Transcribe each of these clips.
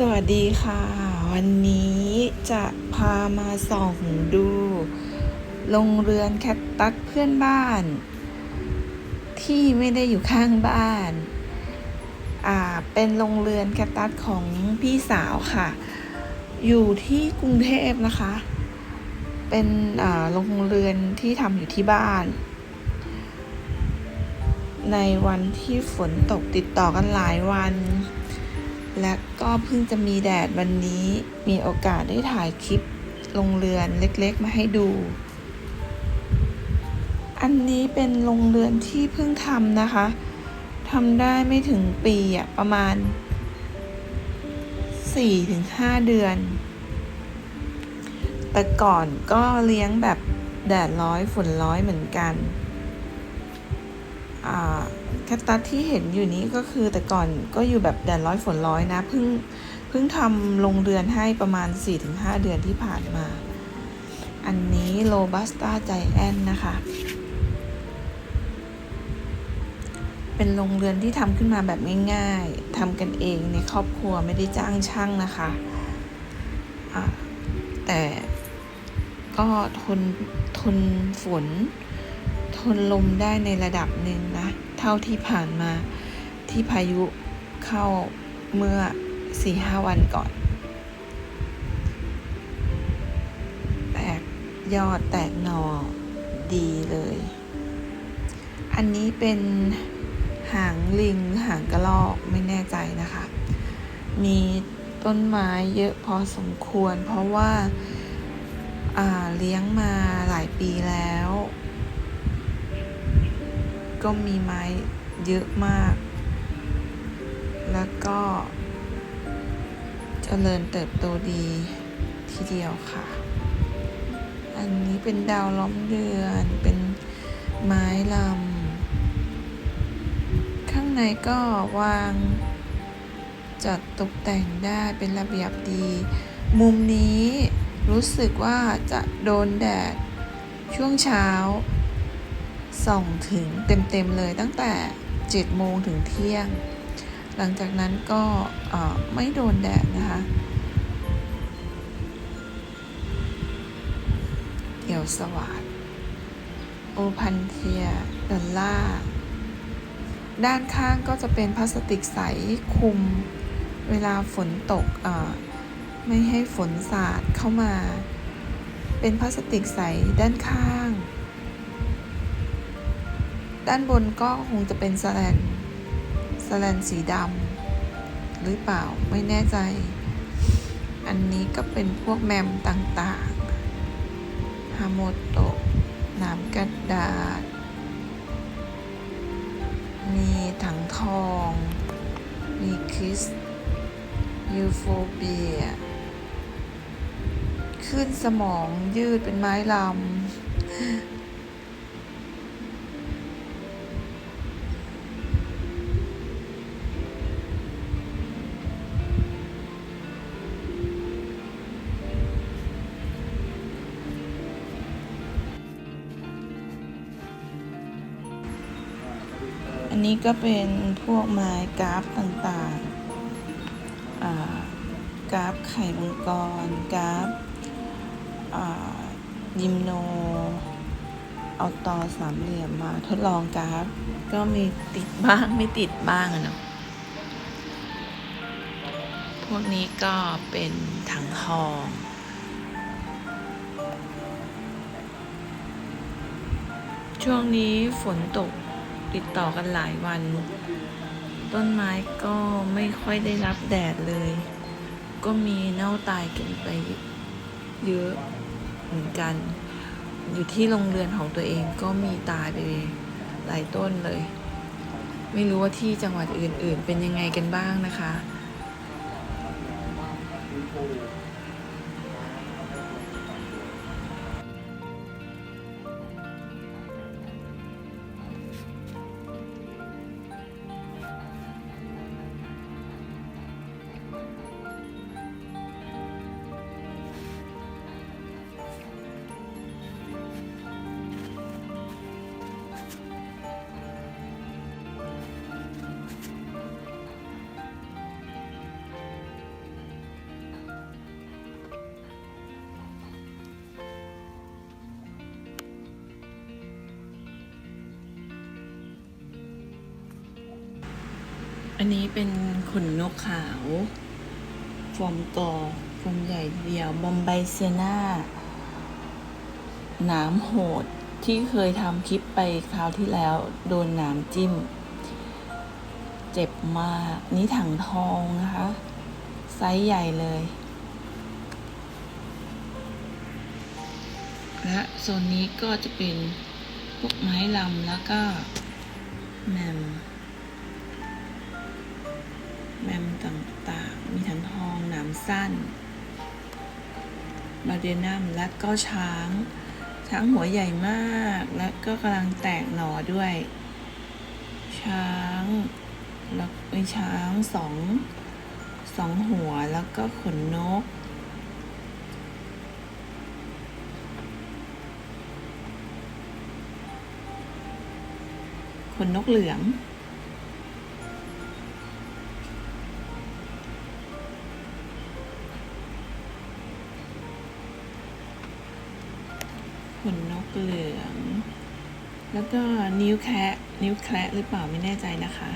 สวัสดีค่ะ วันนี้จะพามาส่องดูโรงเรือนแคทตัสเพื่อนบ้าน ที่ไม่ได้อยู่ข้างบ้านอ่าเป็นโรงเรือนแคทตัสของพี่สาวค่ะ อยู่ที่กรุงเทพนะคะ เป็นอ่าโรงเรือนที่ทำอยู่ที่บ้าน ในวันที่ฝนตกติดต่อกันหลายวัน และก็เพิ่งจะมีแดดวันนี้มีโอกาสได้ถ่ายคลิปโรงเรือนเล็กๆ มาให้ดู อันนี้เป็นโรงเรือนที่เพิ่งทำนะคะทำได้ไม่ถึงปีอะประมาณ 4-5 เดือน แต่ก่อนก็เลี้ยงแบบแดดร้อยฝนร้อยเหมือนกัน แคตตัสที่เห็นอยู่นี้ก็คือแต่ก่อนก็อยู่แบบแดดร้อยฝนร้อยนะเพิ่งเพิ่งทำลงเรือนให้ประมาณ 4-5 เดือนที่ผ่านมา อันนี้โ o บัสต a ใจแอนนะคะ เป็นโรงเรือนที่ทำขึ้นมาแบบง่ายๆทำกันเองในครอบครัวไม่ได้จ้างช่างนะคะะแต่ก็ทนทนฝน ทนลมได้ในระดับหนึ่งน เท่าที่ผ่านมาที่พายุเข้าเมื่อสี่ห้าวันก่อน แตกยอดแตกหนอดีเลย อันนี้เป็นหางลิงหางกระรอกไม่แน่ใจนะคะ มีต้นไม้เยอะพอสมควร เพราะว่าอ่าเลี้ยงมาหลายปีแล้ว ก็มีไม้เยอะมาก แล้วก็เจริญเติบโตดีทีเดียวค่ะ อันนี้เป็นดาวล้อมเดือน เป็นไม้ลำ ข้างในก็วางจัดตกแต่งได้เป็นระเบียบดี มุมนี้รู้สึกว่าจะโดนแดดช่วงเช้า ส่องถึงเต็มๆเลยตั้งแต่7โมงถึงเที่ยง หลังจากนั้นก็ไม่โดนแดดนะคะเกี่ยวสวัสดโอพันเทียดอลล่าด้านข้างก็จะเป็นพลาสติกใสคุม เวลาฝนตกไม่ให้ฝนสาดเข้ามา เป็นพลาสติกใสด้านข้าง ด้านบนก็คงจะเป็นสแลนสแลนสีดำหรือเปล่าไม่แน่ใจ อันนี้ก็เป็นพวกแมมต่างๆฮาโมโตะน้ำกระดาษ มีถังทอง มีคิสยูโฟเบีย ขึ้นสมองยืดเป็นไม้ลำ อันนี้ก็เป็นพวกไม้กราฟต่างๆ กราฟไข่มังกร กราฟยิมโน เอาต่อสามเหลี่ยมมาทดลองกราฟ ก็มีติดบ้างไม่ติดบ้างอะเนาะ พวกนี้ก็เป็นถังทองช่วงนี้ฝนตก ติดต่อกันหลายวัน ต้นไม้ก็ไม่ค่อยได้รับแดดเลย ก็มีเน่าตายกันไปเยอะเหมือนกัน อยู่ที่โรงเรือนของตัวเองก็มีตายไปหลายต้นเลย ไม่รู้ว่าที่จังหวัดอื่น ๆ เป็นยังไงกันบ้างนะคะ นนี้เป็นขนนกขาวฟอร์มกอฟอร์มใหญ่เดียว บอมไบเซนาหนามโหดที่เคยทำคลิปไปคราวที่แล้ว โดนหนามจิ้ม เจ็บมาก นี่ถังทองนะคะ ไซส์ใหญ่เลย และโซนนี้ก็จะเป็นพวกไม้ลำแล้วก็แมม แมมต่างๆ มีถังทองหนามสั้น บาเดนัมและก็ช้าง ช้างหัวใหญ่มากและก็กำลังแตกหน่อด้วย ช้างแล้วมีช้างสองสองหัวแล้วก็ขนนกขนนกเหลือง แล้วก็นิ้วแคะนิ้วแคะหรือเปล่าไม่แน่ใจนะคะ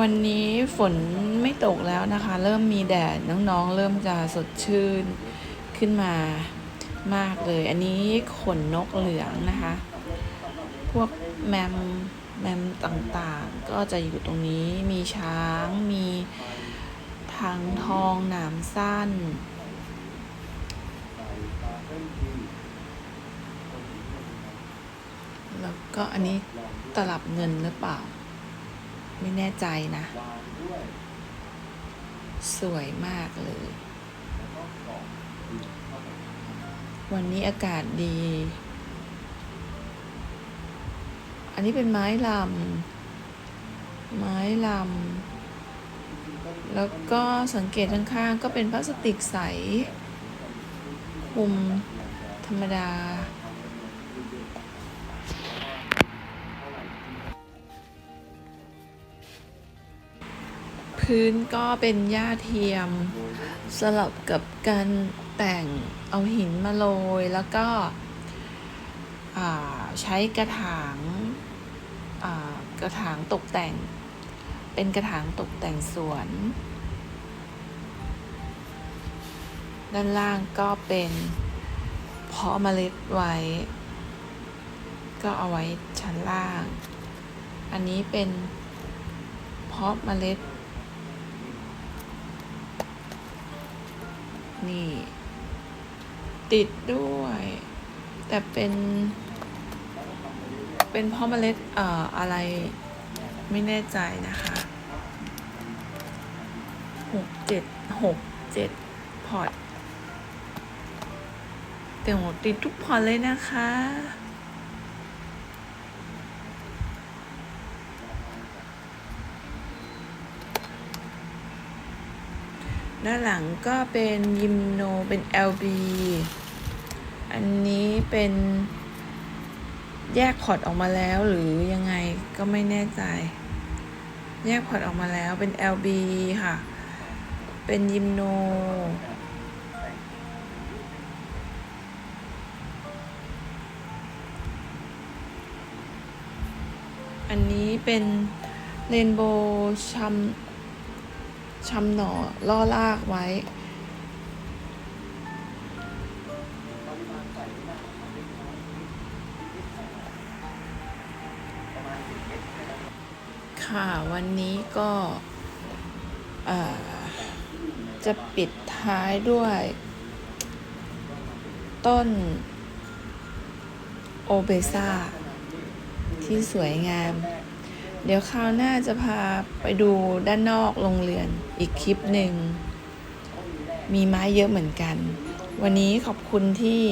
วันนี้ฝนไม่ตกแล้วนะคะ เริ่มมีแดดน้องๆ เริ่มจะสดชื่นขึ้นมามากเลย อันนี้ขนนกเหลืองนะคะ พวกแมมแมมต่างๆ ก็จะอยู่ตรงนี้มีช้างมีทางทองหนามสั้น แล้วก็อันนี้ตลับเงินหรือเปล่า ไม่แน่ใจนะ สวยมากเลย วันนี้อากาศดี อันนี้เป็นไม้ลำ ไม้ลำ แล้วก็สังเกตข้างๆ ก็เป็นพลาสติกใส คลุมธรรมดา พื้นก็เป็นหญ้าเทียม สลับกับการแต่งเอาหินมาโรยแล้วก็ใช้กระถางากระถางตกแต่ง เป็นกระถางตกแต่งสวน ด้านล่างก็เป็นเพาะเมล็ดไว้ ก็เอาไว้ชั้นล่าง อันนี้เป็นเพาะเมล็ด นี่ ติดด้วย แต่เป็น เป็นเพาะเมล็ดเอ่ออะไรไม่แน่ใจนะคะหกเจ็ดหกเจ็ดพอร์ต แต่โหติดทุกพอเลยนะคะ ด้านหลังก็เป็นยิมโนเป็น LB อันนี้เป็นแยกพอร์ตออกมาแล้วหรือยังไงก็ไม่แน่ใจ แยกพอร์ตออกมาแล้วเป็น LB ค่ะ เป็นยิมโน อันนี้เป็นเรนโบว์ชัมชำหน่อล่อลากไว้ ค่ะวันนี้ก็จะปิดท้ายด้วย ต้น โอเบซ่า ที่สวยงาม เดี๋ยวคราวหน้าจะพาไปดูด้านนอกโรงเรือนอีกคลิปหนึ่ง มีไม้เยอะเหมือนกัน วันนี้ขอบคุณที่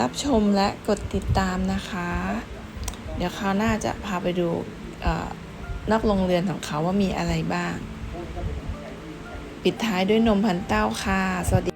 รับชมและกดติดตามนะคะ เดี๋ยวคราวหน้าจะพาไปดูนอกโรงเรือนของเขาว่ามีอะไรบ้าง ปิดท้ายด้วยนมพันเต้าค่ะ สวัสดี